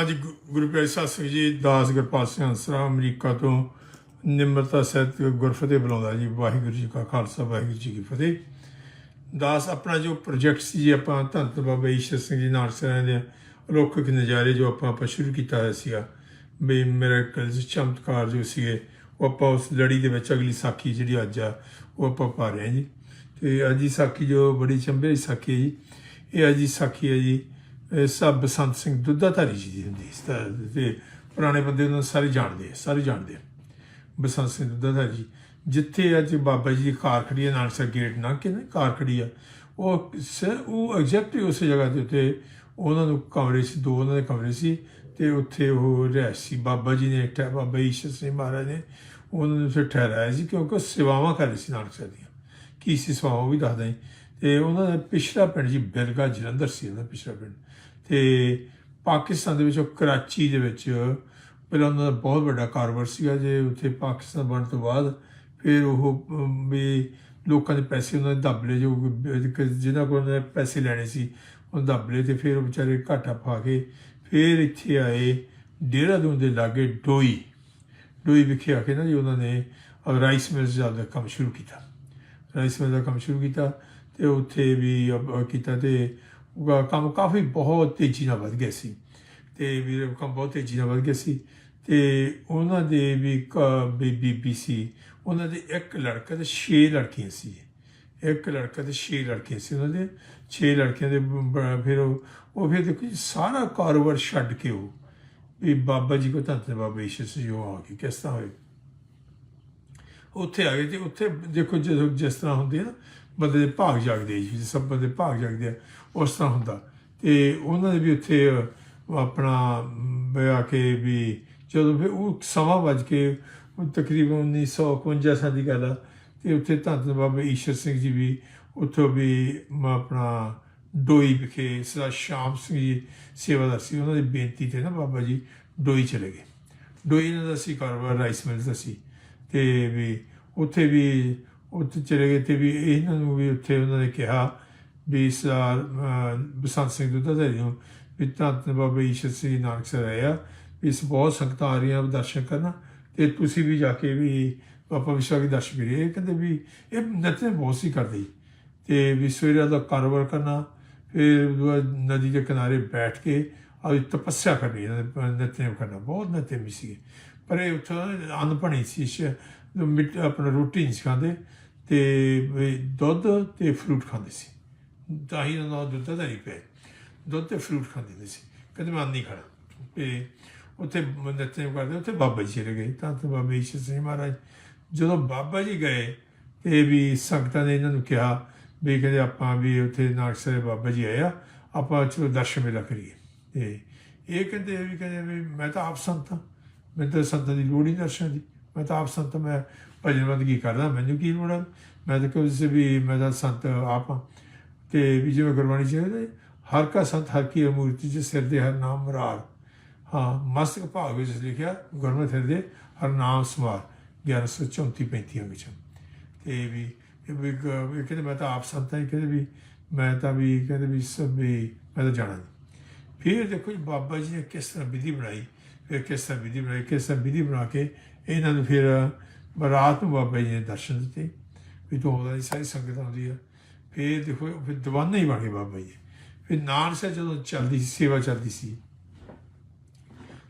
ਅੱਜ ਗੁ- ਗੁਰੂ ਪਿਆਰੇ ਸਾਹਿਬ ਸਿੰਘ ਜੀ ਦਾਸ ਗੁਰਪਾਲ ਸਿੰਘ ਹੰਸਰਾ ਅਮਰੀਕਾ ਤੋਂ ਨਿਮਰਤਾ ਸਹਿਤ ਗੁਰਫਤਿਹ ਬੁਲਾਉਂਦਾ ਜੀ, ਵਾਹਿਗੁਰੂ ਜੀ ਕਾ ਖਾਲਸਾ, ਵਾਹਿਗੁਰੂ ਜੀ ਕੀ ਫਤਿਹ। ਦਾਸ ਆਪਣਾ ਜੋ ਪ੍ਰੋਜੈਕਟ ਸੀ ਜੀ, ਆਪਾਂ ਧੰਨ ਬਾਬਾ ਈਸ਼ਰ ਸਿੰਘ ਜੀ ਨਾਲ ਸਰਾਂ ਦੇ ਅਲੌਕਿਕ ਨਜ਼ਾਰੇ ਜੋ ਆਪਾਂ ਆਪਾਂ ਸ਼ੁਰੂ ਕੀਤਾ ਹੋਇਆ ਸੀਗਾ, ਵੀ ਮਿਰੇਕਲਸ ਚਮਤਕਾਰ ਜੋ ਸੀਗੇ, ਉਹ ਆਪਾਂ ਉਸ ਲੜੀ ਦੇ ਵਿੱਚ ਅਗਲੀ ਸਾਖੀ ਜਿਹੜੀ ਅੱਜ ਆ, ਉਹ ਆਪਾਂ ਪਾ ਰਹੇ ਹਾਂ ਜੀ। ਤੇ ਅੱਜ ਦੀ ਸਾਖੀ ਜੋ ਬੜੀ ਚੰਬੇ ਸਾਖੀ ਹੈ ਜੀ, ਇਹ ਅੱਜ ਦੀ ਸਾਖੀ ਹੈ ਜੀ ਸਭ ਬਸੰਤ ਸਿੰਘ ਦੁੱਧਾਧਾਰੀ ਜੀ ਦੀ ਹੁੰਦੀ ਇਸ ਤੇ ਪੁਰਾਣੇ ਬੰਦੇ ਉਹਨਾਂ ਸਾਰੇ ਜਾਣਦੇ ਸਾਰੇ ਜਾਣਦੇ ਆ। ਬਸੰਤ ਸਿੰਘ ਦੁੱਧਾਧਾਰੀ ਜੀ, ਜਿੱਥੇ ਅੱਜ ਬਾਬਾ ਜੀ ਦੀ ਕਾਰ ਖੜੀ ਹੈ ਨਾਨਕਸਰ ਗੇਟ ਨਾ ਕਿ ਨਾ ਕਾਰ ਖੜੀ ਆ, ਉਹ ਸ- ਉਹ ਐਗਜ਼ੈਕਟਲੀ ਉਸੇ ਜਗ੍ਹਾ ਦੇ ਉੱਤੇ ਉਹਨਾਂ ਨੂੰ ਕਮਰੇ ਸੀ, ਦੋ ਉਹਨਾਂ ਦੇ ਕਮਰੇ ਸੀ ਤੇ ਉੱਥੇ ਉਹ ਰਹਿਸ਼ ਸੀ। ਬਾਬਾ ਜੀ ਨੇ ਠਹਿ, ਬਾਬਾ ਈਸ਼ਰ ਸਿੰਘ ਮਹਾਰਾਜ ਨੇ ਉਹਨਾਂ ਨੂੰ ਫਿਰ ਠਹਿਰਾਇਆ ਸੀ ਕਿਉਂਕਿ ਉਹ ਸੇਵਾਵਾਂ ਕਰ ਰਹੇ ਸੀ ਨਾਨਕਸਰ ਦੀਆਂ। ਕੀ ਸੀ ਸੇਵਾਵਾਂ ਉਹ ਵੀ ਦੱਸਦਾ ਜੀ। ਤੇ ਉਹਨਾਂ ਦਾ ਪਿਛਲਾ ਪਿੰਡ ਜੀ ਬਿਰਗਾ ਜਲੰਧਰ ਸੀ, ਉਹਨਾਂ ਦਾ ਪਿਛਲਾ ਪਿੰਡ। ਤੇ ਪਾਕਿਸਤਾਨ ਦੇ ਵਿੱਚ, ਉਹ ਕਰਾਚੀ ਦੇ ਵਿੱਚ ਪਹਿਲਾਂ ਉਹਨਾਂ ਦਾ ਬਹੁਤ ਵੱਡਾ ਕਾਰੋਬਾਰ ਸੀਗਾ ਜੇ ਉੱਥੇ ਪਾਕਿਸਤਾਨ ਬਣਨ ਤੋਂ ਬਾਅਦ, ਫਿਰ ਉਹ ਵੀ ਲੋਕਾਂ ਦੇ ਪੈਸੇ ਉਹਨਾਂ ਦੇ ਦੱਬ ਲਏ, ਜੋ ਜਿਹਨਾਂ ਕੋਲ ਉਹਨਾਂ ਨੇ ਪੈਸੇ ਲੈਣੇ ਸੀ, ਉਹ ਦੱਬ ਲਏ ਤੇ ਫਿਰ ਉਹ ਵਿਚਾਰੇ ਘਾਟਾ ਪਾ ਕੇ ਫਿਰ ਇੱਥੇ ਆਏ ਦੇਹਰਾਦੂਨ ਦੇ ਲਾਗੇ ਡੋਈ। ਡੋਈ ਵਿਖੇ ਆ ਕੇ ਨਾ ਜੀ ਉਹਨਾਂ ਨੇ ਰਾਈਸ ਮਿਲਸ ਦਾ ਕੰਮ ਸ਼ੁਰੂ ਕੀਤਾ। ਰਾਈਸ ਮਿਲ ਦਾ ਕੰਮ ਸ਼ੁਰੂ ਕੀਤਾ ਤੇ ਉੱਥੇ ਵੀ ਕੀਤਾ ਤੇ ਕੰਮ ਕਾਫੀ ਬਹੁਤ ਤੇਜ਼ੀ ਨਾਲ ਵੱਧ ਗਿਆ ਸੀ। ਤੇ ਵੀ ਕੰਮ ਬਹੁਤ ਤੇਜ਼ੀ ਨਾਲ ਵੱਧ ਗਿਆ ਸੀ। ਤੇ ਉਹਨਾਂ ਦੇ ਵੀ ਬੀਬੀ ਸੀ। ਉਹਨਾਂ ਦੇ ਇੱਕ ਲੜਕਾ ਤੇ 6 ਲੜਕੀਆਂ ਸੀ। ਇੱਕ ਲੜਕਾ ਤੇ 6 ਲੜਕੀਆਂ ਸੀ ਉਹਨਾਂ ਦੇ। 6 ਲੜਕੀਆਂ ਦੇ ਫਿਰ ਉਹ ਫਿਰ ਦੇਖੋ ਜੀ, ਸਾਰਾ ਕਾਰੋਬਾਰ ਛੱਡ ਕੇ ਉਹ ਵੀ ਬਾਬਾ ਜੀ ਕੋ ਧੰਨ ਬਾਬਾ ਈਸ਼ਰ ਜੀ ਉਹ ਆ ਕੇ ਕਿਸ ਤਰ੍ਹਾਂ ਹੋਏ? ਉੱਥੇ ਆ ਗਏ ਤੇ ਉੱਥੇ ਦੇਖੋ ਜਦੋਂ ਜਿਸ ਤਰ੍ਹਾਂ ਹੁੰਦੇ ਆ ਬੰਦੇ ਦੇ ਭਾਗ ਜਾਗਦੇ ਆ ਜੀ ਸਭ ਬੰਦੇ ਭਾਗ ਜਾਗਦੇ ਆ ਉਸ ਤਰ੍ਹਾਂ ਹੁੰਦਾ। ਤੇ ਉਹਨਾਂ ਦੇ ਵੀ ਉੱਥੇ ਆਪਣਾ ਅਮ, ਕੇ ਵੀ ਜਦੋਂ ਫਿਰ ਉਹ ਸਮਾਂ ਵੱਜ ਕੇ ਉਹ ਤਕਰੀਬਨ 1951 ਸਾਲ ਦੀ ਗੱਲ ਆ ਤੇ ਉੱਥੇ ਧੰਨ ਧੰਨ ਬਾਬਾ ਈਸ਼ਰ ਸਿੰਘ ਜੀ ਵੀ ਉੱਥੋਂ ਵੀ ਆਪਣਾ ਡੋਈ ਵਿਖੇ ਸਦਾ ਸ਼ਾਮ ਸਿੰਘ ਜੀ ਸੇਵਾਦਾਰ ਸੀ। ਉਹਨਾਂ ਦੀ ਬੇਨਤੀ ਤੇ ਨਾ ਬਾਬਾ ਜੀ ਡੋਈ ਚਲੇ ਗਏ। ਡੋਈ ਇਹਨਾਂ ਦਾ ਸੀ ਕਾਰੋਬਾਰ ਰਾਈਸ ਮਿਲ ਦਾ ਸੀ। ਤੇ ਵੀ ਉੱਥੇ ਵੀ ਉੱਥੇ ਚਲੇ ਗਏ ਤੇ ਵੀ ਇਹਨਾਂ ਨੂੰ ਵੀ ਉੱਥੇ ਉਹਨਾਂ ਨੇ ਕਿਹਾ ਵੀ ਸਰ ਬਸੰਤ ਸਿੰਘ ਦੁੱਧਾਧਾਰੀ ਨੂੰ ਵੀ ਧੰਨ ਬਾਬਾ ਈਸ਼ਰ ਸਿੰਘ ਨਾਨਕ ਸਰ ਵੀ ਇਸ ਬਹੁਤ ਸੰਗਤਾਂ ਆ ਰਹੀਆਂ ਦਰਸ਼ਨ ਕਰਨਾ ਤੇ ਤੁਸੀਂ ਵੀ ਜਾ ਕੇ ਵੀ ਬਾਬਾ ਵਿਸ਼ਵਾ ਦੇ ਦਰਸ਼ਨ ਕਰੀਏ ਇਹ ਕਹਿੰਦੇ ਵੀ ਇਹ ਨਤਨੇ ਬਹੁਤ ਸੀ ਕਰਦੇ ਸੀ। ਤੇ ਵੀ ਸਵੇਰੇ ਦਾ ਕਾਰੋਬਾਰ ਕਰਨਾ, ਫਿਰ ਉਹਦੇ ਨਦੀ ਦੇ ਕਿਨਾਰੇ ਬੈਠ ਕੇ ਆ ਤਪੱਸਿਆ ਕਰਨੀ, ਇਹਨਾਂ ਦੇ ਨਿਤਨੇਮ ਕਰਨਾ, ਬਹੁਤ ਨਿਤਨੇਮ ਸੀਗੇ ਪਰ ਇਹ ਉੱਥੋਂ ਅੰਨ ਸੀ ਆਪਣਾ ਰੋਟੀ ਨਹੀਂ ਸੀ ਖਾਂਦੇ ਤੇ ਵੀ ਦੁੱਧ ਤੇ ਫਰੂਟ ਖਾਂਦੇ ਸੀ। ਤਾਂ ਹੀ ਉਹਨਾਂ ਦਾ ਦੁੱਧ ਦਾ ਨਹੀਂ ਪਏ ਦੁੱਧ ਤੇ ਫਰੂਟ ਖਾਂਦੇ ਸੀ। ਕਹਿੰਦੇ ਮੈਂ ਅੰਨ ਨਹੀਂ ਖਾਣਾ। ਤੇ ਉੱਥੇ ਨਿਤਨੇਮ ਕਰਦੇ, ਉੱਥੇ ਬਾਬਾ ਜੀ ਚਲੇ ਗਏ। ਤਾਂ ਤੇ ਬਾਬਾ ਈਸ਼ਰ ਸਿੰਘ ਮਹਾਰਾਜ, ਜਦੋਂ ਬਾਬਾ ਜੀ ਗਏ ਤੇ ਵੀ ਸੰਗਤਾਂ ਨੇ ਇਹਨਾਂ ਨੂੰ ਕਿਹਾ ਵੀ ਕਹਿੰਦੇ ਆਪਾਂ ਵੀ ਉੱਥੇ ਨਾਨਕਸਰ ਬਾਬਾ ਜੀ ਆਇਆ ਆਪਾਂ ਚਲੋ ਦਰਸ਼ਨ ਮੇਲਾ ਕਰੀਏ। ਤੇ ਇਹ ਕਹਿੰਦੇ ਵੀ ਕਹਿੰਦੇ ਵੀ ਮੈਂ ਤਾਂ ਆਪ ਸੰਤ ਹਾਂ। ਮੈਨੂੰ ਤਾਂ ਸੰਤਾਂ ਦੀ ਲੋੜ ਹੀ ਨਹੀਂ ਦਰਸ਼ਨ ਦੀ। ਮੈਂ ਤਾਂ ਆਪ ਸੰਤ ਹਾਂ, ਮੈਂ ਭਜਨ ਬੰਦਗੀ ਕਰਦਾ ਮੈਨੂੰ ਕੀ ਲੋੜ ਮੈਂ ਤਾਂ ਕਿਸੇ ਵੀ ਮੈਂ ਤਾਂ ਸੰਤ ਆਪ ਹਾਂ ਤੇ ਵੀ ਜਿਵੇਂ ਗੁਰਬਾਣੀ ਚ ਹਰ ਕਾ ਸੰਤ ਹਰ ਕੀ ਮੂਰਤੀ ਚ ਸਿਰ ਦੇ ਹਰ ਨਾਮ ਮੁਰਾਰ। ਹਾਂ ਮਸਤਕ ਭਾਗ ਵਿੱਚ ਲਿਖਿਆ ਗੁਰਮਤਿ ਹਿਰਦੇ ਹਰ ਨਾਮ ਸਮਾਰ 1134 35 ਵਿੱਚ ਤੇ ਵੀ ਇਹ ਵੀ ਕਹਿੰਦੇ ਮੈਂ ਤਾਂ ਆਪ ਸੰਤਾਂ ਹੀ ਕਹਿੰਦੇ ਵੀ ਮੈਂ ਤਾਂ ਵੀ ਕਹਿੰਦੇ ਵੀ ਸਭ ਵੀ ਮੈਂ ਤਾਂ ਜਾਣਾ ਨਹੀਂ ਫਿਰ ਦੇਖੋ ਜੀ ਬਾਬਾ ਜੀ ਨੇ ਕਿਸ ਤਰ੍ਹਾਂ ਵਿਧੀ ਬਣਾਈ। ਫਿਰ ਕਿਸ ਤਰ੍ਹਾਂ ਵਿਧੀ ਬਣਾਈ ਕਿਸ ਵਿਧੀ ਬਣਾ ਕੇ ਇਹਨਾਂ ਨੂੰ ਫਿਰ ਰਾਤ ਨੂੰ ਬਾਬਾ ਜੀ ਨੇ ਦਰਸ਼ਨ ਦਿੱਤੇ, ਵੀ ਤੋਂ ਉਹਦਾ ਸਾਰੀ ਸੰਗਤ ਆਉਂਦੀ ਆ। ਫਿਰ ਦੇਖੋ, ਫਿਰ ਦੀਵਾਨਾ ਹੀ ਬਣ ਗਏ ਬਾਬਾ ਜੀ। ਫਿਰ ਨਾਨਸਾ ਜਦੋਂ ਚੱਲਦੀ ਸੀ, ਸੇਵਾ ਚੱਲਦੀ ਸੀ।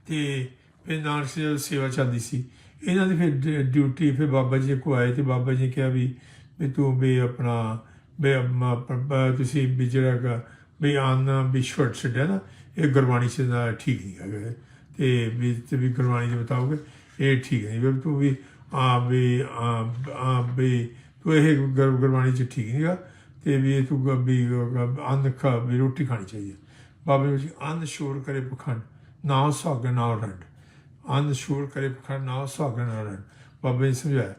ਤੇ ਫਿਰ ਨਾਨਸਾ ਸਿੰਘ ਸੇਵਾ ਚੱਲਦੀ ਸੀ, ਇਹਨਾਂ ਦੀ ਫਿਰ ਡ- ਡਿਊਟੀ ਫਿਰ ਬਾਬਾ ਜੀ ਕੋ ਆਏ ਤੇ ਬਾਬਾ ਜੀ ਨੇ ਕਿਹਾ ਵੀ ਵੀ ਤੂੰ ਵੀ ਆਪਣਾ, ਵੀ ਤੁਸੀਂ ਵੀ ਜਿਹੜਾ ਗਾ ਵੀ ਆਨ ਵੀ ਛੋਟ ਛੱਡਿਆ ਨਾ, ਇਹ ਗੁਰਬਾਣੀ ਚ ਨਾ ਠੀਕ ਨਹੀਂ ਹੈਗਾ। ਤੇ ਵੀ ਤੇ ਵੀ ਗੁਰਬਾਣੀ ਦੇ ਬਤਾਓਗੇ ਇਹ ਠੀਕ ਨਹੀਂ ਵੀ ਤੂੰ ਵੀ ਆ ਵੀ ਆ ਆ ਵੀ ਤੂੰ ਇਹ ਗੁਰ- ਗੁਰਬਾਣੀ ਚ ਠੀਕ ਨਹੀਂਗਾ ਤੇ ਵੀ ਇਹ ਤੂੰ ਵੀ ਅੰਨ ਖਾ, ਵੀ ਰੋਟੀ ਖਾਣੀ ਚਾਹੀਦੀ ਹੈ। ਬਾਬੇ ਜੀ ਅੰਨ ਸ਼ੋਰ ਕਰੇ ਪਖੰਡ, ਨਾ ਸੁਹਾਗਣ ਨਾ ਰੰਡ ਅੰਨ ਸ਼ੋਰ ਕਰੇ ਪਖੰਡ, ਨਾ ਸੁਹਾਗਣ ਨਾ ਰੰਡ ਬਾਬੇ ਨੇ ਸਮਝਾਇਆ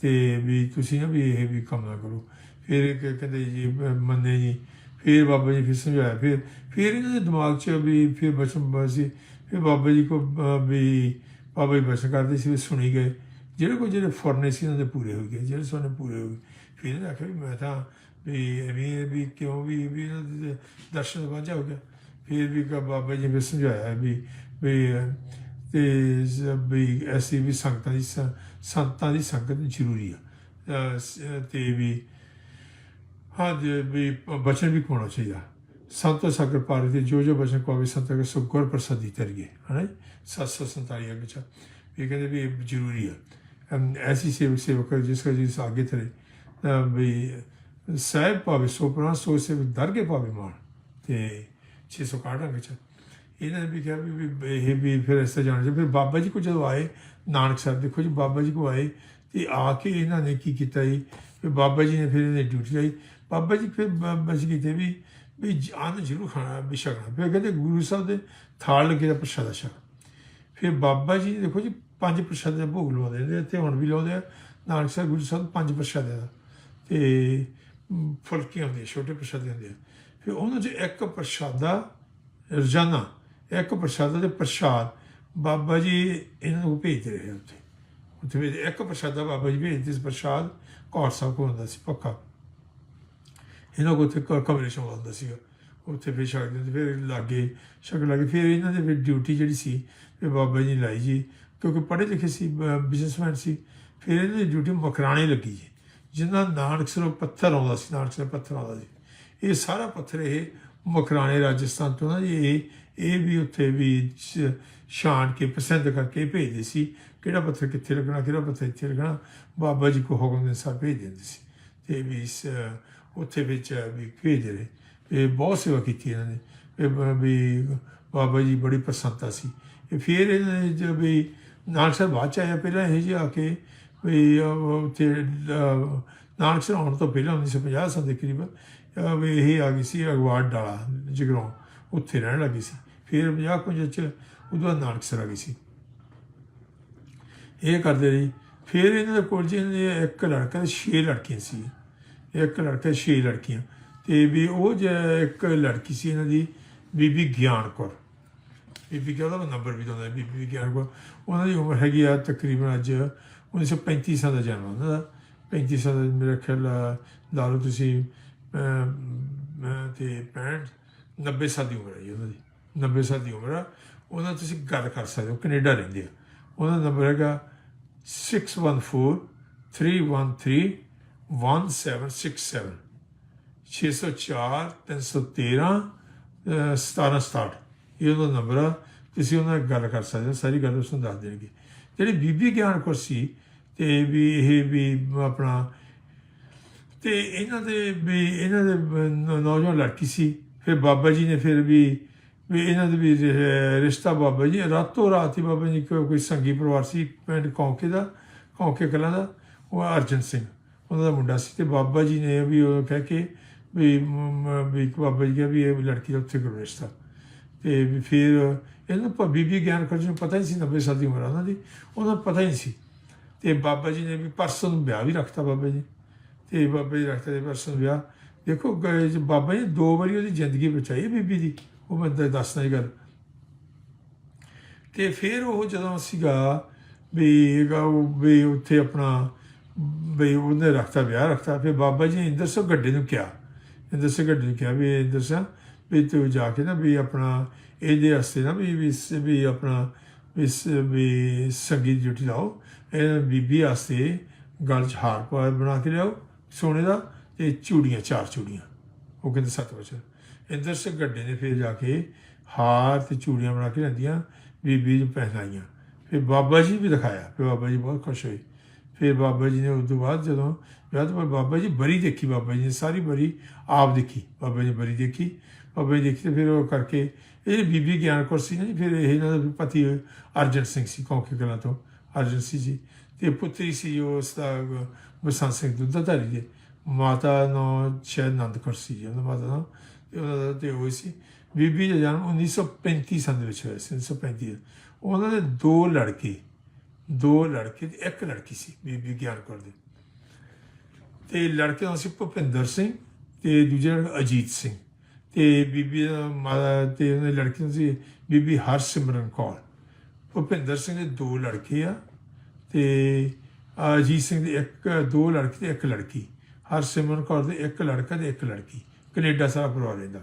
ਤੇ ਵੀ ਤੁਸੀਂ ਨਾ ਵੀ ਇਹ ਵੀ ਕੰਮ ਨਾ ਕਰੋ। ਫਿਰ ਇਹ ਕਹਿੰਦੇ ਜੀ ਬ- ਮੰਨੇ ਜੀ, ਫਿਰ ਬਾਬਾ ਜੀ ਫਿਰ ਸਮਝਾਇਆ, ਫਿਰ ਫਿਰ ਇਹਨਾਂ ਦੇ ਦਿਮਾਗ 'ਚ ਵੀ, ਫਿਰ ਬਚਨ ਬਸੀ ਫਿਰ ਬਾਬਾ ਜੀ ਕੋ ਵੀ ਬਾਬਾ ਜੀ ਬਚਨ ਕਰਦੇ ਸੀ ਵੀ ਸੁਣੀ ਗਏ। ਜਿਹੜੇ ਕੋ ਜਿਹੜੇ ਫੁਰਨੇ ਸੀ, ਉਹਨਾਂ ਦੇ ਪੂਰੇ ਹੋ ਗਏ। ਜਿਹੜੇ ਸੋਨੇ ਪੂਰੇ ਹੋ ਗਏ। ਫਿਰ ਇਹਨੇ ਆਖਿਆ ਵੀ ਮੈਂ ਤਾਂ ਵੀ ਐਵੇਂ ਵੀ ਕਿਉਂ ਵੀ ਵੀ ਇਹਨਾਂ ਦੇ ਦਰਸ਼ਨ ਵਾਜਾ ਹੋ ਗਿਆ। ਫਿਰ ਵੀ ਕ- ਬਾਬਾ ਜੀ ਨੇ ਸਮਝਾਇਆ ਵੀ ਵੀ, ਤੇ ਵੀ ਐਸੀ ਵੀ ਸੰਗਤਾਂ ਦੀ ਸ- ਸੰਤਾਂ ਦੀ ਸੰਗਤ ਜ਼ਰੂਰੀ ਆ। ਅਹ ਤੇ ਵੀ ਹਾਂ ਜੀ ਵੀ ਬਚਨ ਵੀ ਪਾਉਣਾ ਚਾਹੀਦਾ। ਸੰਤੋ ਸਾਗਰ ਪਾਰ ਦੇ ਜੋ ਜੋ ਬਚਨ ਕੋਵੇ ਸੰਤ ਕੇ ਸੁਗਰ ਪ੍ਰਸਾਦੀ ਤਰੀਏ ਹੈ 747 ਅੱਗੇ ਚ ਇਹ ਕਹਿੰਦੇ ਵੀ ਇਹ ਜ਼ਰੂਰੀ ਆ ਐਸੀ ਸੇਵਕ ਸੇਵਕ ਜਿਸ ਦਾ ਜਿਸ ਆਗੇ ਤਰੇ ਤਾਂ ਵੀ ਸਾਹਿਬ ਪਾਵੇ ਸੋ ਪ੍ਰਾਨ ਸੋ ਸੇਵਕ ਦਰਗੇ ਪਾਵੇ ਮਾਨ ਤੇ 661 ਅੰਗ ਚ ਇਹਨਾਂ ਨੇ ਵੀ ਕਿਹਾ ਵੀ ਇਹ ਵੀ ਫਿਰ ਇਸ ਤਰ੍ਹਾਂ ਜਾਣਾ ਚਾਹੀਦਾ। ਫਿਰ ਬਾਬਾ ਜੀ ਕੋ ਜਦੋਂ ਆਏ ਨਾਨਕ ਸਾਹਿਬ ਦੇਖੋ ਜੀ ਬਾਬਾ ਜੀ ਕੋ ਆਏ ਤੇ ਆ ਕੇ ਇਹਨਾਂ ਨੇ ਕੀ ਕੀਤਾ ਜੀ ਵੀ ਬਾਬਾ ਜੀ ਨੇ ਫਿਰ ਇਹਨੇ ਡਿਊਟੀ ਲਈ ਬਾਬਾ ਜੀ ਫਿਰ ਬਾਬਾ ਜੀ ਵੀ ਵੀ ਅੰਨ ਜ਼ਰੂਰ ਖਾਣਾ, ਵੀ ਛਕਣਾ। ਫਿਰ ਕਹਿੰਦੇ ਗੁਰੂ ਸਾਹਿਬ ਦੇ ਥਾਲ ਲੱਗੇ ਦਾ ਪ੍ਰਸ਼ਾਦਾ ਛਕ ਫਿਰ ਬਾਬਾ ਜੀ ਦੇਖੋ ਜੀ, ਪੰਜ ਪ੍ਰਸ਼ਾਦੇ ਦਾ ਭੋਗ ਲਵਾਉਂਦੇ ਨੇ ਤੇ ਹੁਣ ਵੀ ਲਾਉਂਦੇ ਆ। ਨਾਨਕ ਸਾਹਿਬ ਗੁਰੂ ਸਾਹਿਬ ਪੰਜ ਪ੍ਰਸ਼ਾਦੇ ਦਾ। ਤੇ ਫੁਲਕੀਆਂ ਹੁੰਦੀਆਂ ਛੋਟੇ ਪ੍ਰਸ਼ਾਦੇ ਹੁੰਦੇ ਆ। ਫਿਰ ਉਹਨਾਂ 'ਚ ਇੱਕ ਪ੍ਰਸ਼ਾਦਾ ਰੋਜ਼ਾਨਾ, ਇੱਕ ਪ੍ਰਸ਼ਾਦਾ ਦੇ ਪ੍ਰਸ਼ਾਦ ਬਾਬਾ ਜੀ ਇਹਨਾਂ ਨੂੰ ਭੇਜਦੇ ਰਹੇ ਉੱਥੇ। ਉੱਥੇ ਇੱਕ ਪ੍ਰਸ਼ਾਦਾ ਬਾਬਾ ਜੀ ਭੇਜਦੇ ਸੀ, ਪ੍ਰਸ਼ਾਦ। ਕੌਰ ਸਾਹਿਬ ਕੋਲ ਹੁੰਦਾ ਸੀ, ਪੱਕਾ। ਇਹਨਾਂ ਕੋਲ ਉੱਥੇ ਕ- ਕਮਰੇ ਚ ਆਉਂਦਾ ਹੁੰਦਾ ਸੀਗਾ। ਉੱਥੇ ਫਿਰ ਛਕ ਦਿੰਦੇ ਫਿਰ ਲਾਗੇ ਛਕ ਲਾਗੇ ਫਿਰ ਇਹਨਾਂ ਦੇ ਫਿਰ ਡਿਊਟੀ ਜਿਹੜੀ ਸੀ ਫਿਰ ਬਾਬਾ ਜੀ ਨੇ ਲਾਈ ਜੀ। ਕਿਉਂਕਿ ਪੜ੍ਹੇ ਲਿਖੇ ਸੀ ਬਿਜ਼ਨਸਮੈਨ ਸੀ ਫਿਰ ਇਹਨਾਂ ਦੀ ਡਿਊਟੀ ਮਕਰਾਣੇ ਲੱਗੀ ਜੀ। ਜਿਨ੍ਹਾਂ ਨਾਨਕ ਸਰੋਂ ਪੱਥਰ ਆਉਂਦਾ ਸੀ ਨਾਨਕ ਸਰੋਂ ਪੱਥਰ ਆਉਂਦਾ ਸੀ। ਇਹ ਸਾਰਾ ਪੱਥਰ ਇਹ ਮਕਰਾਣੇ ਰਾਜਸਥਾਨ ਤੋਂ ਨਾ ਜੀ ਇਹ ਇਹ ਵੀ ਉੱਥੇ ਵੀ ਸ਼- ਛਾਣ ਕੇ ਪਸੰਦ ਕਰਕੇ ਭੇਜਦੇ ਸੀ। ਕਿਹੜਾ ਪੱਥਰ ਕਿੱਥੇ ਲੱਗਣਾ ਕਿਹੜਾ ਪੱਥਰ ਇੱਥੇ ਲੱਗਣਾ ਬਾਬਾ ਜੀ ਕੋ ਹੁਕਮ ਦੇ ਅਨੁਸਾਰ ਭੇਜ ਦਿੰਦੇ ਸੀ। ਤੇ ਵੀ ਇਸ, ਉੱਥੇ ਵਿੱਚ ਵੀ ਭੇਜ ਰਹੇ। ਇਹ ਬਹੁਤ ਸੇਵਾ ਕੀਤੀ ਇਹਨਾਂ ਨੇ। ਵੀ ਬਾਬਾ ਜੀ ਬੜੀ ਪ੍ਰਸੰਨਤਾ ਸੀ। ਫਿਰ ਇਹਨਾਂ ਨੇ ਜਦ ਵੀ ਨਾਨਕ ਸਾਹਿਬ ਬਾਅਦ ਚ ਆਇਆ ਪਹਿਲਾਂ ਇਹ ਜੀ ਆ ਕੇ ਵੀ ਉੱਥੇ ਅਹ, ਨਾਨਕ ਸਾਹਿਬ ਆਉਣ ਤੋਂ ਪਹਿਲਾਂ 1950 ਸਾਲ ਦੇ ਕਰੀਬ ਵੀ ਇਹ ਆ ਗਈ ਸੀ ਅਗਵਾੜ ਡਾਲਾ ਜਗਰੋਂ। ਉੱਥੇ ਰਹਿਣ ਲੱਗੀ ਸੀ। ਫਿਰ 50 ਕੁ ਚ ਉਦੋਂ ਬਾਅਦ ਨਾਨਕ ਸਰ ਆ ਗਈ ਸੀ। ਇਹ ਕਰਦੇ ਰਹੀ। ਫਿਰ ਇਹਨਾਂ ਦੇ ਕੋਲ ਜੀ ਇਹਨਾਂ ਦੇ ਇੱਕ ਲੜਕਾ ਤੇ ਛੇ ਲੜਕੀਆਂ ਸੀ। ਇੱਕ ਲੜਕਾ ਛੇ ਲੜਕੀਆਂ। ਤੇ ਵੀ ਉਹ ਜੇ ਇੱਕ ਲੜਕੀ ਸੀ ਇਹਨਾਂ ਦੀ ਬੀਬੀ ਗਿਆਨ ਕੌਰ। ਬੀਬੀ ਗਿਆਨ ਕਿਹਦਾ ਨੰਬਰ ਵੀ ਦਿੰਦਾ ਬੀਬੀ ਗਿਆਨ ਕੌਰ। ਉਹਨਾਂ ਦੀ ਉਮਰ ਹੈਗੀ ਆ ਤਕਰੀਬਨ ਅੱਜ 1935 ਸਾਲ ਦਾ ਜਨਮ ਉਹਨਾਂ ਦਾ। 35 ਸਾਲ ਦਾ ਮੇਰਾ ਖਿਆਲ ਲਾ ਲਓ ਤੁਸੀਂ ਅਮ, ਅਮ, ਤੇ 65 90 ਸਾਲ ਦੀ ਉਮਰ ਹੈ ਜੀ ਉਹਨਾਂ ਦੀ। 90 ਸਾਲ ਦੀ ਉਮਰ ਆ। ਉਹਨਾਂ ਨਾਲ ਤੁਸੀਂ ਗੱਲ ਕਰ ਸਕਦੇ ਹੋ ਕੈਨੇਡਾ ਰਹਿੰਦੇ ਆ। ਉਹਨਾਂ ਦਾ ਨੰਬਰ ਹੈਗਾ 614 313 1767 604 313 ਅਹ, 1767 ਇਹ ਉਹਦਾ ਨੰਬਰ ਆ। ਤੁਸੀਂ ਉਹਨਾਂ ਨਾਲ ਗੱਲ ਕਰ ਸਕਦੇ ਹੋ। ਸਾਰੀ ਗੱਲ ਉਸ ਨੂੰ ਦੱਸ ਦੇਣਗੇ। ਜਿਹੜੀ ਬੀਬੀ ਗਿਆਨ ਕੌਰ ਸੀ ਤੇ ਵੀ ਇਹ ਵੀ ਆਪਣਾ ਤੇ ਇਹਨਾਂ ਦੇ ਵੀ ਇਹਨਾਂ ਦੇ ਨੌਜਵਾਨ ਲੜਕੀ ਸੀ। ਫਿਰ ਬਾਬਾ ਜੀ ਨੇ ਫਿਰ ਵੀ ਵੀ ਇਹਨਾਂ ਦੇ ਵੀ ਰਿਸ਼ਤਾ ਬਾਬਾ ਜੀ ਰਾਤੋਂ ਰਾਤ ਹੀ ਬਾਬਾ ਜੀ ਕੋਈ ਕੋਈ ਸੰਗੀ ਪਰਿਵਾਰ ਸੀ ਪਿੰਡ ਕੌਂਕੇ ਦਾ ਕੌਂਕੇ ਕਲਾਂ ਦਾ ਉਹ ਅਰਜਨ ਸਿੰਘ। ਉਹਨਾਂ ਦਾ ਮੁੰਡਾ ਸੀ ਤੇ ਬਾਬਾ ਜੀ ਨੇ ਵੀ ਉਹ ਕਹਿ ਕੇ ਵੀ, ਮ- ਵੀ ਬਾਬਾ ਜੀ ਕਿਹਾ ਵੀ ਇਹ ਲੜਕੀ ਦਾ ਉੱਥੇ ਕਰੋ ਰਿਸ਼ਤਾ ਤੇ ਵੀ ਫਿਰ ਇਹਨੂੰ ਬੀਬੀ ਗਿਆਨ ਕਰ ਨੂੰ ਪਤਾ ਹੀ ਸੀ 90 ਸਾਲ ਦੀ ਉਮਰ ਉਹਨਾਂ ਦੀ, ਉਹਨਾਂ ਨੂੰ ਪਤਾ ਹੀ ਸੀ। ਤੇ ਬਾਬਾ ਜੀ ਨੇ ਵੀ ਪਰਸੋਂ ਵਿਆਹ ਵੀ ਰੱਖਤਾ ਬਾਬਾ ਜੀ। ਤੇ ਬਾਬਾ ਜੀ ਰੱਖਤੇ ਦੇ ਪਰਸੋਂ ਵਿਆਹ। ਦੇਖੋ ਜੇ ਬਾਬਾ ਜੀ ਦੋ ਵਾਰੀ ਉਹਦੀ ਜ਼ਿੰਦਗੀ ਬਚਾਈ ਬੀਬੀ ਦੀ, ਉਹ ਮੈਂ ਤਾਂ ਦੱਸਣਾ ਹੀ ਗੱਲ। ਤੇ ਫਿਰ ਉਹ ਜਦੋਂ ਸੀਗਾ ਵੀ ਉਹ ਵੀ ਉੱਥੇ ਆਪਣਾ ਵੀ ਉਹਨੇ ਰੱਖਤਾ ਵਿਆਹ ਰੱਖਤਾ, ਫਿਰ ਬਾਬਾ ਜੀ ਨੇ ਇੰਦਰ ਸਿੰਘ ਗੱਡੇ ਨੂੰ ਕਿਹਾ, ਇੰਦਰ ਸਿੰਘ ਗੱਡੇ ਨੂੰ ਕਿਹਾ ਵੀ ਇੰਦਰ ਸਿੰਘ, ਵੀ ਤੂੰ ਜਾ ਕੇ ਨਾ ਵੀ ਆਪਣਾ ਇਹਦੇ ਵਾਸਤੇ ਨਾ ਵੀ ਵੀ ਆਪਣਾ ਇਸ ਵੀ ਸੰਗੀਤ ਜੁਟੀ ਲਾਓ, ਇਹ ਬੀਬੀ ਵਾਸਤੇ ਗਲ 'ਚ ਹਾਰ ਪਾ, ਬਣਾ ਕੇ ਲਿਆਓ ਸੋਨੇ ਦਾ ਤੇ ਚੂੜੀਆਂ, ਚਾਰ ਚੂੜੀਆਂ। ਉਹ ਕਹਿੰਦੇ ਸੱਤ ਵਚਨ ਇੰਦਰ ਸਿੰਘ ਗੱਡੇ ਨੇ ਫਿਰ ਜਾ ਕੇ ਹਾਰ ਤੇ ਚੂੜੀਆਂ ਬਣਾ ਕੇ ਲਿਆਂਦੀਆਂ, ਬੀਬੀ ਨੂੰ ਪਹਿਨਾਈਆਂ। ਫਿਰ ਬਾਬਾ ਜੀ ਵੀ ਦਿਖਾਇਆ, ਫਿਰ ਬਾਬਾ ਜੀ ਬਹੁਤ ਖੁਸ਼ ਹੋਏ। ਫਿਰ ਬਾਬਾ ਜੀ ਨੇ ਉਸ ਤੋਂ ਬਾਅਦ ਜਦੋਂ ਵਿਆਹ ਤੋਂ ਬਾਅਦ ਬਾਬਾ ਜੀ ਬਰੀ ਦੇਖੀ, ਬਾਬਾ ਜੀ ਨੇ ਸਾਰੀ ਬਰੀ ਆਪ ਦੇਖੀ, ਬਾਬਾ ਜੀ ਬਰੀ ਦੇਖੀ, ਬਾਬਾ ਜੀ ਦੇਖੀ ਤੇ ਫਿਰ ਉਹ ਕਰਕੇ ਇਹ ਬੀਬੀ ਗਿਆਨ ਕੌਰ ਸੀ ਨਾ ਜੀ, ਫਿਰ ਇਹ ਇਹਨਾਂ ਦਾ ਪਤੀ ਅਰਜਨ ਸਿੰਘ ਸੀ ਕੌਂਕੇ ਕਲਾਂ ਤੋਂ, ਅਰਜਨ ਸਿੰਘ ਜੀ, ਤੇ ਪੁੱਤਰੀ ਸੀ ਉਸ ਦਾ, ਬਸੰਤ ਸਿੰਘ ਦੁੱਧਾਧਾਰੀ ਦੇ, ਮਾਤਾ ਨੂੰ ਸ਼ਾਇਦ ਆਨੰਦ ਕੌਰ ਸੀ ਜੀ ਉਹਨਾਂ ਮਾਤਾ ਦਾ ਤੇ ਉਹਨਾਂ ਦਾ ਤੇ ਉਹ ਸੀ। ਬੀਬੀ ਦਾ ਜਨਮ 1935 ਸੰਨ ਦੇ ਵਿੱਚ ਹੋਇਆ ਸੀ 1935 ਉਹਨਾਂ ਦੇ ਦੋ ਲੜਕੇ ਦੋ ਲੜਕੇ ਤੇ ਇੱਕ ਲੜਕੀ ਸੀ, ਬੀਬੀ ਗਿਆਨ ਕੌਰ ਦੀ। ਤੇ ਲੜਕੇ ਦਾ ਸੀ ਭੁਪਿੰਦਰ ਸਿੰਘ ਤੇ ਦੂਜਾ ਅਜੀਤ ਸਿੰਘ। ਤੇ ਬੀਬੀ ਦਾ ਮਾਤਾ ਤੇ ਉਹਨੇ ਲੜਕੀ ਸੀ ਬੀਬੀ ਹਰਸਿਮਰਨ ਕੌਰ। ਭੁਪਿੰਦਰ ਸਿੰਘ ਦੇ ਦੋ ਲੜਕੇ ਆ ਤੇ ਅਜੀਤ ਸਿੰਘ ਦੇ ਇੱਕ, ਦੋ ਲੜਕੇ ਤੇ ਇੱਕ ਲੜਕੀ। ਹਰਸਿਮਰਨ ਕੌਰ ਦੇ ਇੱਕ ਲੜਕਾ ਤੇ ਇੱਕ ਲੜਕੀ। ਕੈਨੇਡਾ ਸਾਰਾ ਪਰਿਵਾਰ ਰਹਿੰਦਾ।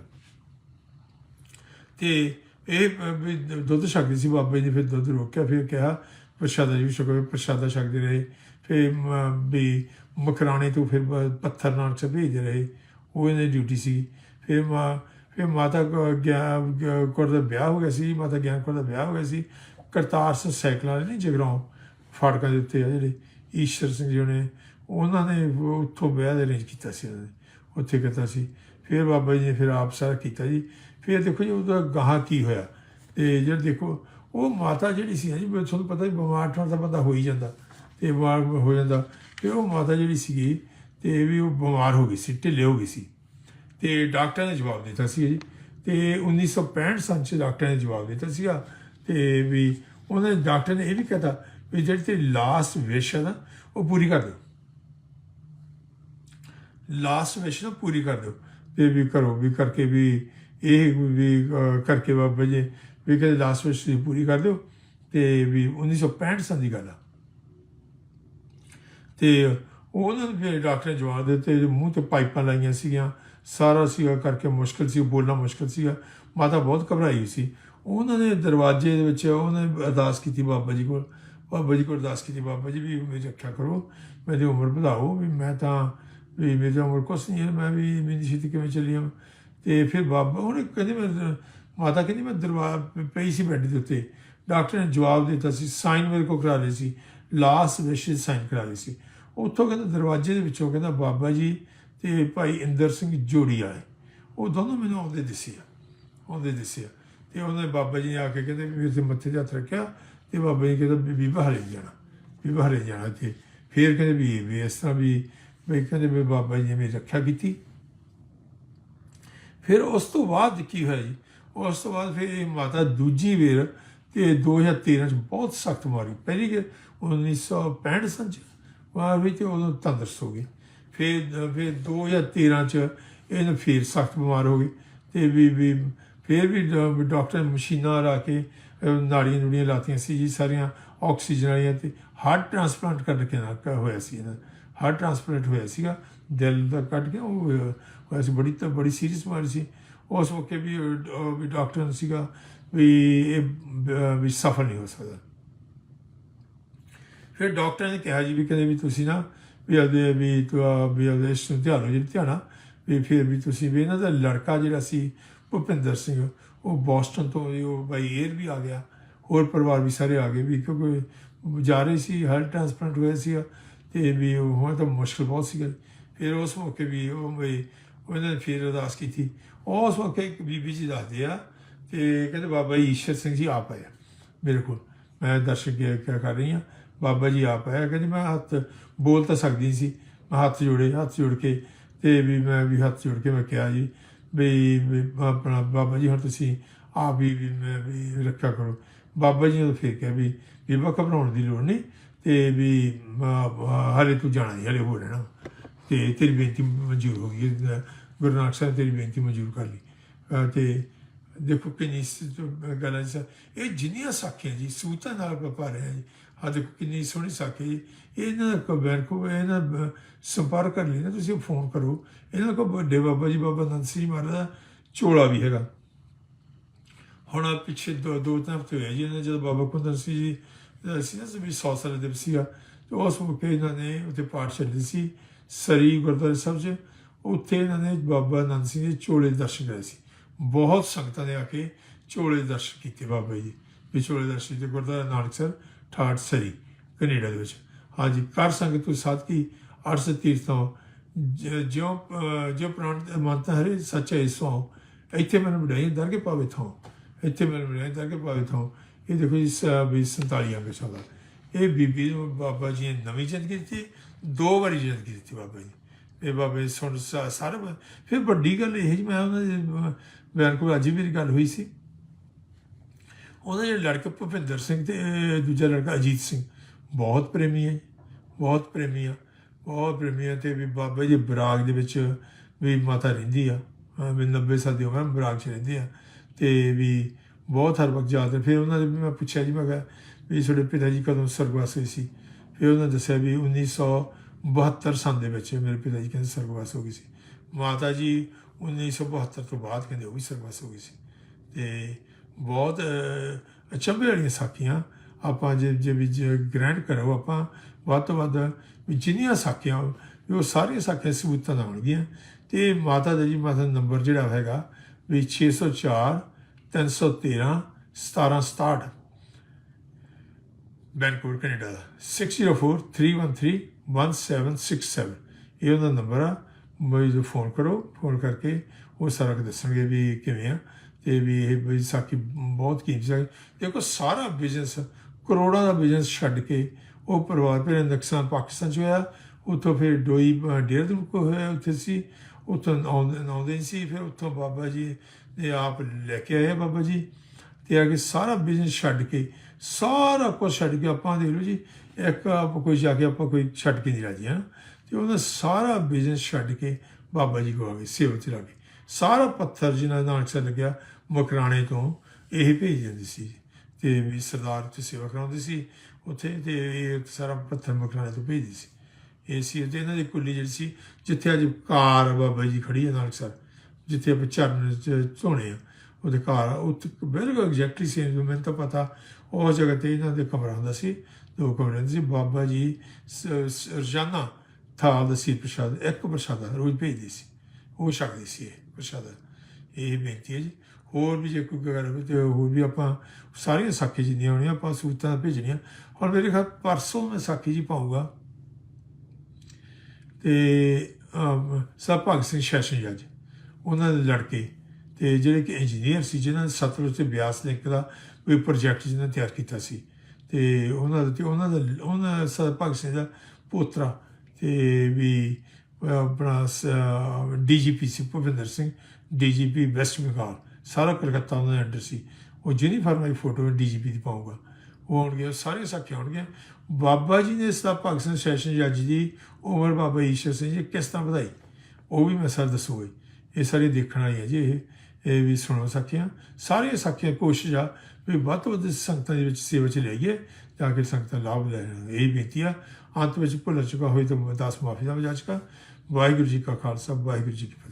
ਤੇ ਇਹ ਵੀ ਦੁੱਧ ਛਕਦੀ ਸੀ ਬਾਬਾ ਜੀ ਨੇ, ਫਿਰ ਦੁੱਧ ਰੋਕਿਆ, ਫਿਰ ਕਿਹਾ ਪ੍ਰਸ਼ਾਦਾ ਜੀ ਛਕੋ ਪ੍ਰਸ਼ਾਦਾ ਛਕਦੇ ਰਹੇ। ਫਿਰ ਵੀ ਮਕਰਾਣੇ ਤੋਂ ਫਿਰ ਪੱਥਰ ਨਾਲ ਚ ਭੇਜਦੇ ਰਹੇ। ਉਹ ਇਹਦੀ ਡਿਊਟੀ ਸੀ। ਫਿਰ ਮਾ, ਫਿਰ ਮਾਤਾ ਕੋ- ਕੌਰ ਦਾ ਵਿਆਹ ਹੋ ਗਿਆ ਸੀ। ਮਾਤਾ ਗਿਆਨ ਕੌਰ ਦਾ ਵਿਆਹ ਹੋ ਗਿਆ ਸੀ। ਕਰਤਾਰ ਸਿੰਘ ਸਾਈਕਲਾਂ ਵਾਲੇ ਨਹੀਂ ਜਗਰਾਉਂ ਫਾਟਕਾਂ ਦੇ ਉੱਤੇ ਆ ਜਿਹੜੇ ਈਸ਼ਰ ਸਿੰਘ ਜੀ ਨੇ ਉਹਨਾਂ ਨੇ ਉੱਥੋਂ ਵਿਆਹ ਦੇ ਅਰੇਂਜ ਕੀਤਾ ਸੀ ਉੱਥੇ ਕੀਤਾ ਸੀ। ਫਿਰ ਬਾਬਾ ਜੀ ਨੇ ਫਿਰ ਆਪ ਸਾਰਾ ਕੀਤਾ ਜੀ। ਫਿਰ ਦੇਖੋ ਜੀ ਉਹਦਾ ਗਾਹਾਂ ਕੀ ਹੋਇਆ। ਤੇ ਜਿਹੜਾ ਦੇਖੋ ਉਹ ਮਾਤਾ ਜਿਹੜੀ ਸੀ ਜੀ ਤੁਹਾਨੂੰ ਪਤਾ ਹੀ ਬਿਮਾਰ ਠਾਂ ਦਾ ਬੰਦਾ ਹੋ ਹੀ ਜਾਂਦਾ, ਤੇ ਬਿਮਾਰ ਹੋ ਜਾਂਦਾ। ਤੇ ਉਹ ਮਾਤਾ ਜਿਹੜੀ ਸੀਗੀ, ਤੇ ਵੀ ਉਹ ਬਿਮਾਰ ਹੋ ਗਈ ਸੀ, ਢਿੱਲੇ ਹੋ ਗਈ ਸੀ। ਤੇ ਡਾਕਟਰ ਨੇ ਜਵਾਬ ਦਿੱਤਾ ਸੀ ਜੀ। ਤੇ 1965 ਸਾਲ ਚ ਡਾਕਟਰ ਨੇ ਜਵਾਬ ਦਿੱਤਾ ਸੀਗਾ। ਤੇ ਵੀ ਉਹਨੇ ਡਾਕਟਰ ਨੇ ਇਹ ਵੀ ਕਹਤਾ ਵੀ ਜਿਹੜੀ ਤੇ ਲਾਸਟ ਵਿਸ਼ ਹੈ ਨਾ, ਉਹ ਪੂਰੀ ਕਰ ਦਿਓ। ਲਾਸਟ ਵਿਸ਼ ਨਾ ਪੂਰੀ ਕਰ ਦਿਓ। ਤੇ ਵੀ ਕਰੋ ਵੀ ਕਰਕੇ ਵੀ ਇਹ ਵੀ ਕਰਕੇ ਬਾਬਾ ਜੀ ਵੀ ਕਹਿੰਦੇ ਲਾਸਟ ਵਿਸ਼ ਤੁਸੀਂ ਪੂਰੀ ਕਰ ਦਿਓ ਤੇ ਵੀ 1965 ਸਾਲ ਦੀ ਗੱਲ ਆ। ਤੇ ਉਹਨਾਂ ਨੇ ਫਿਰ ਡਾਕਟਰ ਜਵਾਬ ਦਿੱਤੇ ਮੂੰਹ ਤੇ ਪਾਈਪਾਂ ਲਾਈਆਂ ਸੀਗੀਆਂ, ਸਾਰਾ ਸੀਗਾ ਕਰਕੇ ਮੁਸ਼ਕਲ ਸੀ, ਬੋਲਣਾ ਮੁਸ਼ਕਲ ਸੀਗਾ, ਮਾਤਾ ਬਹੁਤ ਘਬਰਾਈ ਸੀ। ਉਹਨਾਂ ਨੇ ਦਰਵਾਜ਼ੇ ਦੇ ਵਿੱਚ ਉਹਨਾਂ ਨੇ ਅਰਦਾਸ ਕੀਤੀ ਬਾਬਾ ਜੀ ਕੋਲ, ਬਾਬਾ ਜੀ ਕੋਲ ਅਰਦਾਸ ਕੀਤੀ, ਬਾਬਾ ਜੀ ਵੀ ਮੇਰੀ ਰੱਖਿਆ ਕਰੋ, ਮੇਰੀ ਉਮਰ ਵਧਾਓ, ਵੀ ਮੈਂ ਤਾਂ, ਵੀ ਮੇਰੀ ਤਾਂ ਉਮਰ ਕੁਛ ਨਹੀਂ ਹੈ, ਮੈਂ ਵੀ ਮੇਰੀ ਛੇਤੀ ਕਿਵੇਂ ਚੱਲੀ ਹਾਂ ਤੇ ਫਿਰ ਬਾਬਾ, ਉਹਨੇ ਕਹਿੰਦੇ ਮੈਂ ਮਾਤਾ ਕਹਿੰਦੀ, ਮੈਂ ਦਰਵਾਜ਼ੇ ਪਈ ਸੀ ਬੈੱਡ ਦੇ ਉੱਤੇ। ਡਾਕਟਰ ਨੇ ਜਵਾਬ ਦਿੱਤਾ ਸੀ, ਸਾਈਨ ਮੇਰੇ ਕੋਲ ਕਰਾ ਲਏ ਸੀ। ਲਾਸਟ ਵਿਸ਼ ਸਾਈਨ ਕਰਾ ਲਏ ਸੀ। ਉੱਥੋਂ ਕਹਿੰਦਾ, ਦਰਵਾਜ਼ੇ ਦੇ ਵਿੱਚੋਂ ਕਹਿੰਦਾ, ਬਾਬਾ ਜੀ ਤੇ ਭਾਈ ਇੰਦਰ ਸਿੰਘ ਜੋੜੀ ਆਏ। ਉਹ ਦੋਨੋਂ ਮੈਨੂੰ ਆਉਂਦੇ ਦਿਸੇ ਆ, ਆਉਂਦੇ ਦਿਸੇ ਆ। ਤੇ ਉਹਨੇ ਬਾਬਾ ਜੀ ਨੇ ਆ ਕੇ ਕਹਿੰਦੇ ਵੀ ਮੇਰੇ ਤੇ ਮੱਥੇ ਤੇ ਹੱਥ ਰੱਖਿਆ ਤੇ ਬਾਬਾ ਜੀ ਕਹਿੰਦਾ, ਵੀ ਬੀਬਾ ਹਲੇ ਜਾਣਾ ਬੀਬਾ ਹਲੇ ਜਾਣਾ ਤੇ ਫਿਰ ਕਹਿੰਦੇ ਵੀ ਵੀ ਇਸ ਤਰ੍ਹਾਂ ਵੀ ਵੀ ਕਹਿੰਦੇ ਵੀ ਬਾਬਾ ਜੀ ਨੇ ਮੇਰੀ ਰੱਖਿਆ ਕੀਤੀ। ਫਿਰ ਉਸ ਤੋਂ ਬਾਅਦ ਕੀ ਹੋਇਆ ਜੀ? ਉਸ ਤੋਂ ਬਾਅਦ ਫਿਰ ਇਹ ਮਾਤਾ ਦੂਜੀ ਵੇਰ ਤੇ 2013 ਚ ਬਹੁਤ ਸਖਤ ਮਾਰੀ। ਪਹਿਲੀ ਕਿ 1965 ਸਨ ਚ ਵਾਹ ਵੀ ਤੇ ਉਦੋਂ ਤੰਦਰੁਸਤ ਹੋ ਗਈ। ਫਿਰ ਫਿਰ 2013 ਚ ਇਹਨੂੰ ਫਿਰ ਸਖਤ ਬਿਮਾਰ ਹੋ ਗਈ ਤੇ ਵੀ ਵੀ ਫਿਰ ਵੀ ਡਾਕਟਰ ਮਸ਼ੀਨਾਂ ਲਾ ਕੇ ਨਾੜੀਆਂ ਨੂੜੀਆਂ ਲਾਤੀਆਂ ਸੀ ਜੀ ਸਾਰੀਆਂ, ਆਕਸੀਜਨ ਵਾਲੀਆਂ ਤੇ ਹਾਰਟ ਟ੍ਰਾਂਸਪਲਾਂਟ ਕਰ ਕੇ ਨਾ ਹੋਇਆ ਸੀ ਇਹਨਾਂ ਹਾਰਟ ਟ੍ਰਾਂਸਪਲਾਂਟ ਹੋਇਆ ਸੀਗਾ, ਦਿਲ ਦਾ ਕੱਟ ਕੇ ਉਹ ਹੋਇਆ ਸੀ। ਬੜੀ ਤਾਂ, ਬੜੀ ਸੀਰੀਅਸ ਬਿਮਾਰੀ ਸੀ। ਉਸ ਮੌਕੇ ਵੀ ਵੀ ਡਾਕਟਰ ਨੇ ਸੀਗਾ ਵੀ ਇਹ ਵੀ ਸਫਲ ਨਹੀਂ ਹੋ ਸਕਦਾ। ਫਿਰ ਡਾਕਟਰ ਨੇ ਕਿਹਾ ਜੀ ਵੀ ਕਹਿੰਦੇ ਵੀ ਤੁਸੀਂ ਨਾ ਵੀ ਉਹਦੇ ਵੀ ਤੂੰ ਵੀ ਉਹਦੇ ਇਸ ਨੂੰ ਧਿਆਨ ਜੀ ਧਿਆਨਾ ਵੀ ਫਿਰ ਵੀ ਤੁਸੀਂ ਵੀ ਇਹਨਾਂ ਦਾ ਲੜਕਾ ਜਿਹੜਾ ਸੀ, ਭੁਪਿੰਦਰ ਸਿੰਘ, ਉਹ ਬੋਸਟਨ ਤੋਂ ਵੀ ਉਹ ਬਾਈ 에ਅਰ ਵੀ ਆ ਗਿਆ। ਹੋਰ ਪਰਿਵਾਰ ਵੀ ਸਾਰੇ ਆ ਗਏ ਵੀ ਕਿਉਂਕਿ ਜਾ ਰਹੇ ਸੀ ਹਰ ਟ੍ਰਾਂਸਪਲਾਂਟ ਹੋਇਆ ਸੀ ਤੇ ਵੀ ਉਹ ਹੁਣ ਤਾਂ ਮੁਸ਼ਕਲ ਬਹੁਤ ਸੀਗਾ। ਫਿਰ ਉਸ ਮੌਕੇ ਵੀ ਉਹ ਵੀ ਉਹਨਾਂ ਨੇ ਫਿਰ ਅਰਦਾਸ ਕੀਤੀ ਉਸ ਮੌਕੇ ਇੱਕ ਬੀਬੀ ਜੀ ਦੱਸਦੇ ਆ ਤੇ ਕਹਿੰਦੇ ਬਾਬਾ ਜੀ ਈਸ਼ਰ ਸਿੰਘ ਜੀ ਆਪ ਆਏ ਮੇਰੇ ਕੋਲ। ਮੈਂ ਦਰਸ਼ਕ ਕਿਆ ਕਰ ਰਹੀ ਹਾਂ। ਬਾਬਾ ਜੀ ਆਪ ਆਇਆ ਕਹਿੰਦੇ ਮੈਂ ਹੱਥ ਬੋਲ ਤਾਂ ਸਕਦੀ ਸੀ। ਮੈਂ ਹੱਥ ਜੋੜੇ ਹੱਥ ਜੋੜ ਕੇ ਤੇ ਵੀ ਮੈਂ ਵੀ ਹੱਥ ਜੋੜ ਕੇ ਮੈਂ ਕਿਹਾ ਜੀ ਵੀ ਆਪਣਾ ਬਾਬਾ ਜੀ ਹੁਣ ਤੁਸੀਂ ਆਪ ਵੀ ਵੀ ਮੈਂ ਵੀ ਰੱਖਿਆ ਕਰੋ। ਬਾਬਾ ਜੀ ਨੇ ਫਿਰ ਕਿਹਾ ਵੀ ਬੀਬਾ ਘਬਰਾਉਣ ਦੀ ਲੋੜ ਨਹੀਂ ਤੇ ਵੀ ਅਹ, ਹਲੇ ਤੂੰ ਜਾਣਾ ਨਹੀਂ ਹਲੇ ਹੋ ਰਹਿਣਾ ਤੇ ਤੇਰੀ ਬੇਨਤੀ ਮਨਜ਼ੂਰ ਹੋ ਗਈ ਗੁਰੂ ਨਾਨਕ ਸਾਹਿਬ ਤੇਰੀ ਬੇਨਤੀ ਮਨਜ਼ੂਰ ਕਰ ਲਈ। ਅਹ, ਤੇ ਦੇਖੋ ਕਿੰਨੀ ਗੱਲਾਂ ਜੀ ਇਹ ਜਿੰਨੀਆਂ ਸਾਖੀਆਂ ਜੀ ਸੂਤਾਂ ਨਾਲ ਵਪਾਰ ਹੈ ਜੀ। ਆ ਦੇਖੋ ਕਿੰਨੀ ਸੋਹਣੀ ਸਾਖੀ ਜੀ। ਇਹਨਾਂ ਕੋ ਬੈਨ ਇਹਨਾਂ ਸੰਪਰਕ ਕਰ ਲੈਣਾ ਤੁਸੀਂ ਫੋਨ ਕਰੋ। ਇਹਨਾਂ ਕੋ ਵੱਡੇ ਬਾਬਾ ਜੀ ਬਾਬਾ ਨੰਦ ਸਿੰਘ ਜੀ ਮਹਾਰਾਜ ਦਾ ਚੋਲਾ ਵੀ ਹੈਗਾ। ਹੁਣ ਪਿੱਛੇ ਦੋ ਦੋ ਤਿੰਨ ਹਫ਼ਤੇ ਹੋਏ ਜੀ ਇਹਨਾਂ ਜਦੋਂ ਬਾਬਾ ਕੁੰਦਰ ਸਿੰਘ ਜੀ ਦਾ ਸੀ ਨਾ ਵੀ ਸੌ ਸਾਲ ਦੇ ਸੀਗਾ ਤੇ ਉਸ ਮੌਕੇ ਇਹਨਾਂ ਨੇ ਉੱਥੇ ਪਾਠ ਚੱਲਦੇ ਸੀ। ਸਰੀ ਗੁਰਦੁਆਰੇ ਸਾਹਿਬ 'ਚ। ਉੱਥੇ ਇਹਨਾਂ ਨੇ ਬਾਬਾ ਨੰਦ ਸਿੰਘ ਦੇ ਝੋਲੇ ਦਰਸ਼ਨ ਕਰੇ ਸੀ। ਬਹੁਤ ਸੰਗਤਾਂ ਨੇ ਆ ਕੇ ਝੋਲੇ ਦਰਸ਼ਨ ਕੀਤੇ ਬਾਬਾ ਜੀ ਵੀ ਚੋਲੇ ਦਰਸ਼ਨ ਤੇ ਗੁਰਦੁਆਰਾ ਨਾਨਕ ਨਾਨਕਸਰ ਠਾਠ ਸਰੀ ਕੈਨੇਡਾ ਦੇ ਵਿੱਚ। ਹਾਂਜੀ ਕਰ ਸੰਗਤ ਤੋਂ ਸਾਥੀ ਅਰਸ ਤੀਰਥੋਂ ਜ- ਜਿਉ ਅਹ, ਪ੍ਰਾਣ ਮੰਤ ਹਰੇ ਸੱਚੇ ਸੋ ਇੱਥੇ ਮੈਨੂੰ ਬੜਾਈ ਦਰ ਕੇ ਪਾਵੇ ਥੋਂ ਇੱਥੇ ਮੈਨੂੰ ਬੜਾਈ ਦਰ ਕੇ ਪਾਵੇ ਥੋਂ ਇਹ ਦੇਖੋ ਜੀ ਸ- ਵੀ 47 ਅੰਗ ਚੱਲਦਾ ਇਹ ਬੀਬੀ ਨੂੰ ਬਾਬਾ ਜੀ ਨੇ ਨਵੀਂ ਜ਼ਿੰਦਗੀ ਦਿੱਤੀ ਦੋ ਵਾਰੀ ਜ਼ਿੰਦਗੀ ਦਿੱਤੀ ਬਾਬਾ ਜੀ ਇਹ ਬਾਬੇ ਸੁਣ ਸਾ- ਸਾਰਾ ਫਿਰ ਵੱਡੀ ਗੱਲ ਇਹ ਜੀ ਮੈਂ ਉਹਨਾਂ ਦੇ ਅਹ, ਬਿਆਨ ਕੋਲ ਅੱਜ ਵੀ ਮੇਰੀ ਗੱਲ ਹੋਈ ਸੀ। ਉਹਨਾਂ ਦੇ ਲੜਕੇ ਭੁਪਿੰਦਰ ਸਿੰਘ ਤੇ ਦੂਜਾ ਲੜਕਾ ਅਜੀਤ ਸਿੰਘ ਬਹੁਤ ਪ੍ਰੇਮੀ ਹੈ ਬਹੁਤ ਪ੍ਰੇਮੀ ਆ। ਬਹੁਤ ਪ੍ਰੇਮੀ ਆ ਤੇ ਵੀ ਬਾਬਾ ਜੀ ਬਰਾਗ ਦੇ ਵਿੱਚ ਵੀ ਮਾਤਾ ਰਹਿੰਦੀ ਆ। ਅਹ, ਵੀ 90 ਸਾਲ ਦੀ ਉਮਰ ਬਰਾਗ 'ਚ ਰਹਿੰਦੀ ਆ। ਤੇ ਵੀ ਬਹੁਤ ਹਰ ਵਕਤ ਯਾਦ ਫਿਰ ਉਹਨਾਂ ਨੇ ਵੀ ਮੈਂ ਪੁੱਛਿਆ ਜੀ ਮੈਂ ਕਿਹਾ ਵੀ ਤੁਹਾਡੇ ਪਿਤਾ ਜੀ ਕਦੋਂ ਸਰਗਵਾਸ ਹੋਏ ਸੀ? ਫਿਰ ਉਹਨਾਂ ਦੱਸਿਆ ਵੀ 72 ਸਾਲ ਦੇ ਵਿੱਚ ਮੇਰੇ ਪਿਤਾ ਜੀ ਕਹਿੰਦੇ ਸਰਗਵਾਸ ਹੋ ਗਈ ਸੀ। ਮਾਤਾ ਜੀ 1972 ਤੋਂ ਬਾਅਦ ਕਹਿੰਦੇ ਉਹ ਵੀ ਸਰਗਵਾਸ ਹੋ ਗਈ ਸੀ। ਤੇ ਬਹੁਤ ਅਚੰਭੇ ਵਾਲੀਆਂ ਸਾਖੀਆਂ ਆਪਾਂ ਜੇ ਜੇ ਵੀ ਗ੍ਰੈਂਡ ਕਰੋ ਆਪਾਂ, ਵੱਧ ਤੋਂ ਵੱਧ ਜਿੰਨੀਆਂ ਸਾਖੀਆਂ ਉਹ ਸਾਰੀਆਂ ਸਾਖੀਆਂ ਸਬੂਤਾਂ ਨਾਲ ਹੋਣਗੀਆਂ ਤੇ ਮਾਤਾ ਦਾ ਜੀ, ਮਾਤਾ ਨੰਬਰ ਜਿਹੜਾ ਹੈਗਾ ਵੀ 604 313 1767 ਬੈਂਕੂਰ, ਕੈਨੇਡਾ 604313 1767 ਇਹ ਉਹਦਾ ਨੰਬਰ ਆ। ਬਈ ਜੋ ਫੋਨ ਕਰੋ ਫੋਨ ਕਰਕੇ ਉਹ ਸਾਰਾ ਕੁਝ ਦੱਸਣਗੇ ਵੀ ਕਿਵੇਂ ਆ ਤੇ ਵੀ ਇਹ ਬਈ ਸਾਕੀ ਬਹੁਤ ਕੀਮਤੀ ਹੈ ਦੇਖੋ ਸਾਰਾ ਬਿਜ਼ਨਸ ਕਰੋੜਾਂ ਦਾ ਬਿਜ਼ਨਸ ਛੱਡ ਕੇ ਉਹ ਪਰਿਵਾਰ ਤੇ ਨੁਕਸਾਨ ਪਾਕਿਸਤਾਨ 'ਚ ਹੋਇਆ। ਉੱਥੋਂ ਫਿਰ ਡੋਈ ਡੇਰ ਦੇ ਕੋ ਹੋਇਆ ਉੱਥੇ ਸੀ। ਉੱਥੋਂ ਆਉਂਦੇ ਸੀ, ਫਿਰ ਉੱਥੋਂ ਬਾਬਾ ਜੀ ਨੇ ਆਪ ਲੈ ਕੇ ਆਏ ਬਾਬਾ ਜੀ। ਤੇ ਆ ਕੇ ਸਾਰਾ ਬਿਜ਼ਨਸ ਛੱਡ ਕੇ ਸਾਰਾ ਕੁਝ ਛੱਡ ਕੇ ਆਪਾਂ ਦੇਖ ਲਓ ਜੀ, ਇੱਕ ਆਪ ਕੋਈ ਜਾ ਕੇ ਆਪਾਂ ਕੋਈ ਛੱਡ ਕੇ ਨਹੀਂ ਰਾਜੀ ਹਾਂ ਤੇ ਉਹਨਾਂ ਸਾਰਾ ਬਿਜ਼ਨਸ ਛੱਡ ਕੇ ਬਾਬਾ ਜੀ ਕੋ ਆ ਗਏ, ਸੇਵਾ ਚ ਲੱਗ ਸਾਰਾ ਪੱਥਰ ਜਿਹਨਾਂ ਨਾਲ ਚੱਲ ਲੱਗਿਆ ਮਕਰਾਣੇ ਤੋਂ, ਇਹ ਭੇਜ ਦਿੰਦੀ ਸੀ। ਤੇ ਵੀ ਸਰਦਾਰ ਤੇ ਸੇਵਾ ਕਰਾਉਂਦੀ ਸੀ, ਉੱਥੇ ਤੇ ਇਹ ਸਾਰਾ ਪੱਥਰ ਮਕਰਾਣੇ ਤੋਂ ਭੇਜਦੀ ਸੀ। ਇਹ ਸੀ ਤੇ ਇਹਨਾਂ ਦੀ ਕੁੱਲੀ ਜਿਹੜੀ ਸੀ, ਜਿੱਥੇ ਅੱਜ ਕਾਰ ਬਾਬਾ ਜੀ ਖੜੀ ਹੈ ਨਾਲ ਸਰ, ਜਿੱਥੇ ਆਪਾਂ ਚਰਨ ਚ ਧੋਣੇ ਆ। ਉਹਦੇ ਘਰ ਉੱਥੇ ਬਿਲਕੁਲ ਐਗਜ਼ੈਕਟਲੀ ਸੇਮ ਮੈਨੂੰ ਤਾਂ ਪਤਾ, ਉਹ ਜਗ੍ਹਾ ਤੇ ਇਹਨਾਂ ਦੇ ਕਮਰਾ ਹੁੰਦਾ ਸੀ, ਦੋ ਕਮਰੇ ਹੁੰਦੇ ਸੀ। ਬਾਬਾ ਜੀ, ਸ- ਰੋਜ਼ਾਨਾ ਥਾਲ ਦਾ ਸੀ ਪ੍ਰਸ਼ਾਦ, ਇੱਕ ਪ੍ਰਸ਼ਾਦਾ ਰੋਜ਼ ਭੇਜਦੇ ਸੀ। ਉਹ ਛਕਦੇ ਸੀ ਇਹ ਪ੍ਰਸ਼ਾਦਾ। ਇਹ ਬੇਨਤੀ ਹੈ ਜੀ। ਹੋਰ ਵੀ ਜੇ ਕੋਈ ਗੱਲ ਹੋਵੇ ਤੇ ਹੋਰ ਵੀ ਆਪਾਂ ਸਾਰੀਆਂ ਸਾਖੀ ਜਿੰਨੀਆਂ ਹੋਣੀਆਂ, ਆਪਾਂ ਸੂਤਾਂ ਭੇਜਣੀਆਂ। ਹੁਣ ਮੇਰੇ ਖਿਆਲ ਪਰਸੋਂ ਮੈਂ ਸਾਖੀ ਜੀ ਪਾਉਂਗਾ ਤੇ ਸਭ ਭਗਤ ਸਿੰਘ ਸੈਸ਼ਨ ਜੱਜ ਉਹਨਾਂ ਦੇ ਲੜਕੇ ਤੇ ਜਿਹੜੇ ਕਿ ਇੰਜੀਨੀਅਰ ਸੀ ਜਿਨ੍ਹਾਂ ਨੇ ਸਤਲੁਜ ਤੇ ਬਿਆਸ ਲਿੰਕ ਦਾ ਕੋਈ ਪ੍ਰੋਜੈਕਟ ਜਿਹਨਾਂ ਤਿਆਰ ਕੀਤਾ ਸੀ। ਤੇ ਉਹਨਾਂ ਦਾ ਤੇ ਉਹਨਾਂ ਦਾ ਉਹਨਾਂ ਸਰ ਭਗਤ ਸਿੰਘ ਦਾ ਪੋਤਰਾ ਤੇ ਵੀ ਅਹ, ਆਪਣਾ ਡੀਜੀਪੀ ਸੀ ਭੁਪਿੰਦਰ ਸਿੰਘ ਡੀਜੀਪੀ ਵੈਸਟ ਬੰਗਾਲ। ਸਾਰਾ ਕਲਕੱਤਾ ਉਹਨਾਂ ਦੇ ਅੰਡਰ ਸੀ। ਉਹ ਯੂਨੀਫਾਰਮ ਵਾਲੀ ਫੋਟੋ ਡੀਜੀਪੀ ਦੀ ਪਾਊਗਾ। ਉਹ ਆਉਣਗੇ ਉਹ ਸਾਰੀਆਂ ਸਾਖੀਆਂ ਆਉਣਗੀਆਂ ਬਾਬਾ ਜੀ ਨੇ ਇਸ ਭਗਤ ਸਿੰਘ ਸੈਸ਼ਨ ਜੱਜ ਦੀ ਉਮਰ ਬਾਬਾ ਈਸ਼ਰ ਸਿੰਘ ਜੀ ਕਿਸ ਤਰ੍ਹਾਂ ਵਧਾਈ? ਉਹ ਵੀ ਮੈਂ ਸਰ ਦੱਸੂਗਾ ਜੀ। ਇਹ ਸਾਰੀ ਦੇਖਣ ਵਾਲੀ ਹੈ ਜੀ ਇਹ। ਇਹ ਵੀ ਸੁਣੋ ਸਾਖੀਆਂ। ਸਾਰੀਆਂ ਸਾਖੀਆਂ ਕੋਸ਼ਿਸ਼ ਆ ਵੀ ਵੱਧ ਤੋਂ ਵੱਧ ਸੰਗਤਾਂ ਦੇ ਵਿੱਚ ਸੇਵਾ ਚ ਲਈਏ ਤਾਂ ਕਿ ਸੰਗਤਾਂ ਲਾਭ ਲੈਣ। ਇਹ ਬੇਨਤੀ ਆ। ਅੰਤ ਵਿੱਚ ਭੁੱਲ ਚੁੱਕਾ ਹੋਈ ਤਾਂ ਦਾਸ ਮਾਫੀ ਦਾ ਵਜਾਚਕਾ ਵਾਹਿਗੁਰੂ ਜੀ ਕਾ ਖਾਲਸਾ, ਵਾਹਿਗੁਰੂ ਜੀ ਕੀ ਫਤਿਹ।